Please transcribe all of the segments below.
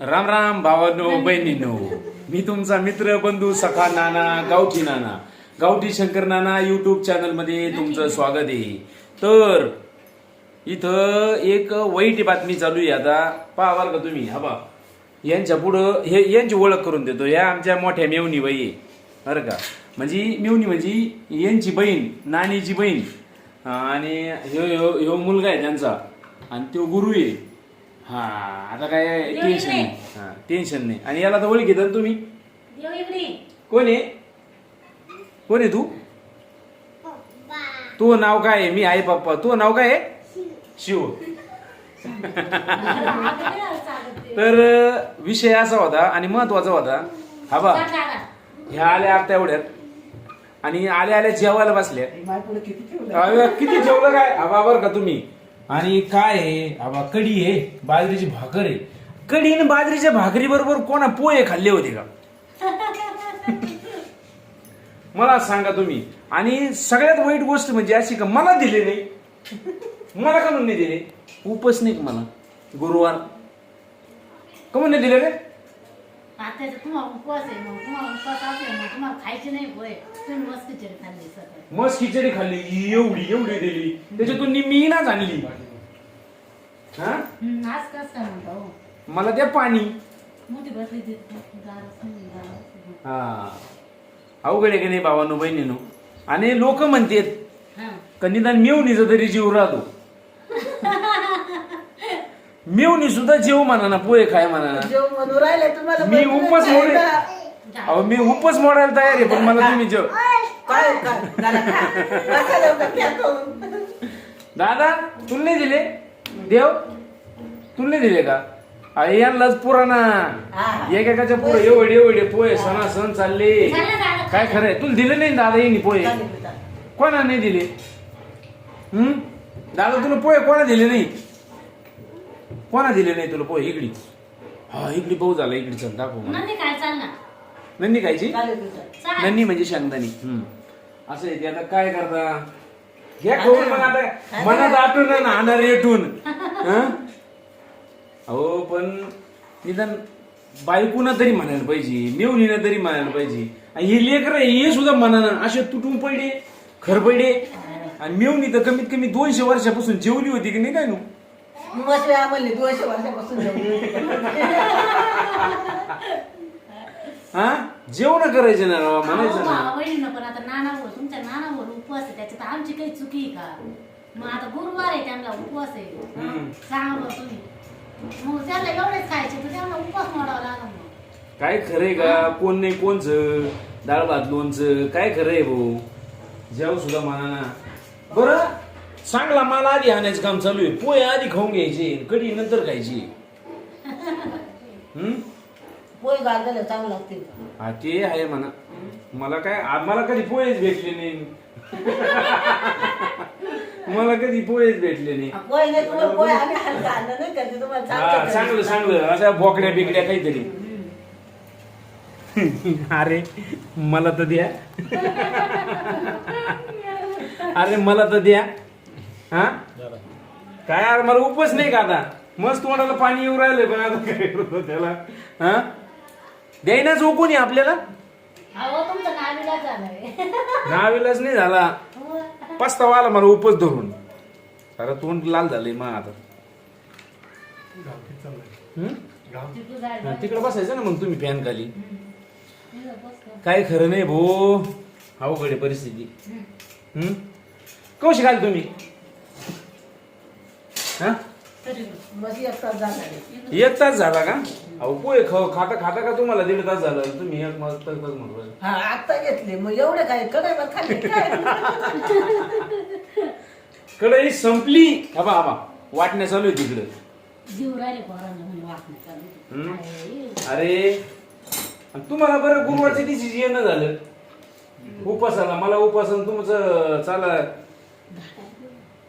राम राम भावांनो बहिणींनो. मी तुमचा मित्र बंधू सखा नाना गावठी नाना. गावठी शंकर नाना युट्यूब चॅनलमध्ये तुमचं स्वागत आहे. तर इथं एक वाईट बातमी चालू आहे आता. पाहावाल का तुम्ही? हा बा. यांच्या पुढं हे यांची ओळख करून देतो. या आमच्या मोठ्या मेवणी बाई आहे. बरं का? म्हणजे मेवणी म्हणजे यांची बहीण नानीची बहीण. आणि ह्यो ह्यो ह्यो मुलगा आहे त्यांचा. आणि तो गुरु आहे. हा आता काय टेन्शन नाही. हा टेन्शन नाही. आणि याला तर ओळखीत ना तुम्ही? देव इकडे. कोण आहे? कोण आहे तू? तू नाव काय आहे? मी आहे पप्पा. तू नाव काय आहे? शिव. तर विषय असा होता आणि महत्त्वाचा होता. हा बा. ह्या आल्या आता एवढ्यात. आणि आल्या आल्या जेवायला बसल्या. किती जेवलं? काय? आबा बर का तुम्ही. आणि काय आहे? आबा कढी आहे बाजरीची भाकर आहे. कढी आणि बाजरीच्या भाकरी बरोबर कोणा पोहे खाल्ले होते का? मला सांगा तुम्ही. आणि सगळ्यात वाईट गोष्ट म्हणजे अशी का मला दिले नाही? मला का म्हणून नाही दिले? उपस नाही का मला? गुरुवार. का म्हणून नाही दिले रे? आत्याचं तुम्हाला उपवास आहे मग तुम्हाला उपवास असेल मग तुम्हाला खायचे नाही होय तुम्ही मस्त खिचडी खाल्ली सकाळी मस्त खिचडी खाल्ली एवढी एवढी दिली त्याच्यातून निम्मी ना आणली हा हम्म, आज कस काय म्हणता हो मला द्या पाणी मोठी बसली ती गारच नाही, गारच हा अवघड आहे की नाही भावानो बहिणीनो आणि लोक म्हणतात हा. का निदान मेवणीचा तरी जीव राहतो मेवणी सुद्धा जेव म्हणा ना पोहे खाय म्हणा ना. जेव म्हणून राहिले तुम्हाला मी उपवास आहे मोडे ना. अहो मी उपवास मोडायला तयार आहे पण मला तुम्ही जेव. काय काय? जरा खा. बसा लवकर घ्या खाऊन. दादा तुला नाही दिले? देव तुला नाही दिले का? अरे यांनाच पुराणा. हा. एकेकाच्या पुढे एवढे एवढे पोहे सणा सण चालले झालं झालं काय खरंय तुला दिले नाही दादा येईन पोहे? चालेल बेटा. कोणा नाही दिले? हम्म दादा तुला पोहे कोणा दिले नाही? कोणा दिले नाही तुला पोहे? इकडी. हा इकडी भाऊ झाला इकडी चल दाखव मला. नंदी काय चालणार नंदी खायची. चाल. नंदी म्हणजे शेंगदाणी. हम्म. असं आहे ते. आता काय करता? घ्या खाऊन मग आता मनात आटून ना नाणार रेटून. हं? अहो पण निदान बायकोनं तरी म्हणायला पाहिजे मेवणीनं तरी म्हणायला पाहिजे. आणि हे लेकर हे सुद्धा म्हणानं असे तुटून पडले खरपडे आणि मेवणी तर कमीत कमी दोनशे वर्षापासून जेवली होती की नाही काय नू? मस्त वेळा म्हणली दोनशे वर्षापासून. हा? जेवण करायचे ना राव म्हणायचं ना. वहिनीनं पण आता नानावर तुमच्या नानावर उपवास आहे त्याच्यात आमची काही चुकी आहे का? मग आता गुरुवार आहे त्यांना उपवास आहे. हम्म. सांगा बरं तुम्ही. मग त्याला एवढेच खायचे तर त्यांना उपवास मोडावा लागला मग काय खरंय का? कोण नाही कोणचं? डाळ भात लोणचं. काय खरंय भाऊ? जेव सुद्धा म्हणा ना. बरं? चांगला माल आधी आणायचं काम चालू आहे. पोहे आधी खाऊन घ्यायचे कढी नंतर खायची. हम्म? पोळी गाजलं चांगलं लागते. हा ते आहे म्हणा. मला काय आ- मला कधी पोहेच भेटले नाही. मला कधी पोहेच भेटले नाही. पोळी नाही तुम्हाला पोळी आम्ही हलका आणलं नाही का? ते तुम्हाला हा चांगलं चांगलं चांगलं. अशा बोकड्या बिकड्या काहीतरी. अरे मला तर द्या. अरे मला तर द्या. हा? काय यार मला उपच नाही का आता? मस्त तोंडाला पाणी येऊ राहिलंय पण आता काय करतो त्याला? हा? द्यायना जो कोणी आपल्याला. अहो तुमचं नाविला झालंय नाविलाच नाही झाला. पस्तावा आला मला उपच धरून. अरे तोंड लाल झालंय मग आता? तिकडं बसायचं ना मग तुम्ही फॅन खाली. काय खरं नाही भो. अवघड आहे परिस्थिती. हम्म? कशी खाल तुम्ही? हा? तरी मग एक तास झाला का? अहो पोहे खाऊ खाता खाता का तुम्हाला दीड तास झाला? तुम्ही एक म्हणतो हा आता घेतले. मग एवढे काय? कडे खाल्ले काय? संपली. हबा हबा वाटण्या चालू आहे तिकडे जीव राहिले पोरांना म्हणून वाटणं चालू होतं. हम्म. काय अरे आणि तुम्हाला बरं गुरुवारच्या दिवशी येणं झालं. उपासाला मला उपासन तुमचं चाला.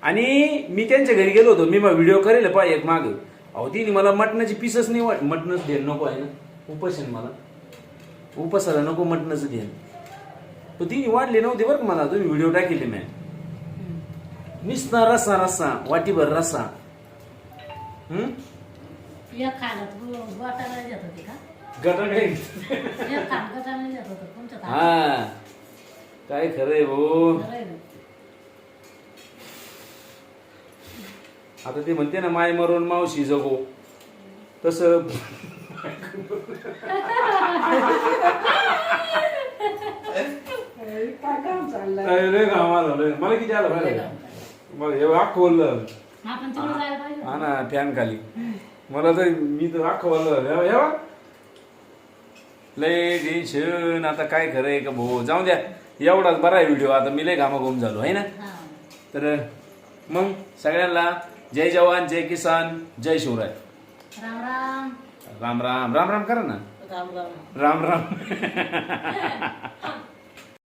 आणि मी त्यांच्या घरी गेलो होतो. मी मग व्हिडिओ करेल पाय एक माग. अहो तिने मला मटणाची पीसच नाही वाट मटणच दे नको आहे ना. उपास मला. उपासाला नको मटणाचं दे पण तिने वाढले नव्हते बरं मला. तुम्ही व्हिडिओ टाकेले मी निसता रस्सा रस्सा वाटीभर रस्सा हम्म तू गटा. हा. काय खरंय भाऊ खरं आहे ना. आता ते म्हणते ना माय मरून मावशी जगो. तसं काय काम चाललंय? लय घामा झालं मला किती आलं का? मला हे आपण तिकडे जायला पाहिजे. हा ना फॅन खाली. मला तर मी तर अख्खं ओललं हे- हे बघ. लय टेन्शन आता काय खरंय का भाऊ? जाऊ द्या. एवढाच बरा आहे व्हिडिओ आता मी लय घामाघूम झालो आहे ना? हा. तर मग सगळ्यांना जय जवान जय किसान जय शिवराय. राम राम. राम राम. राम राम करा ना. राम राम. राम राम.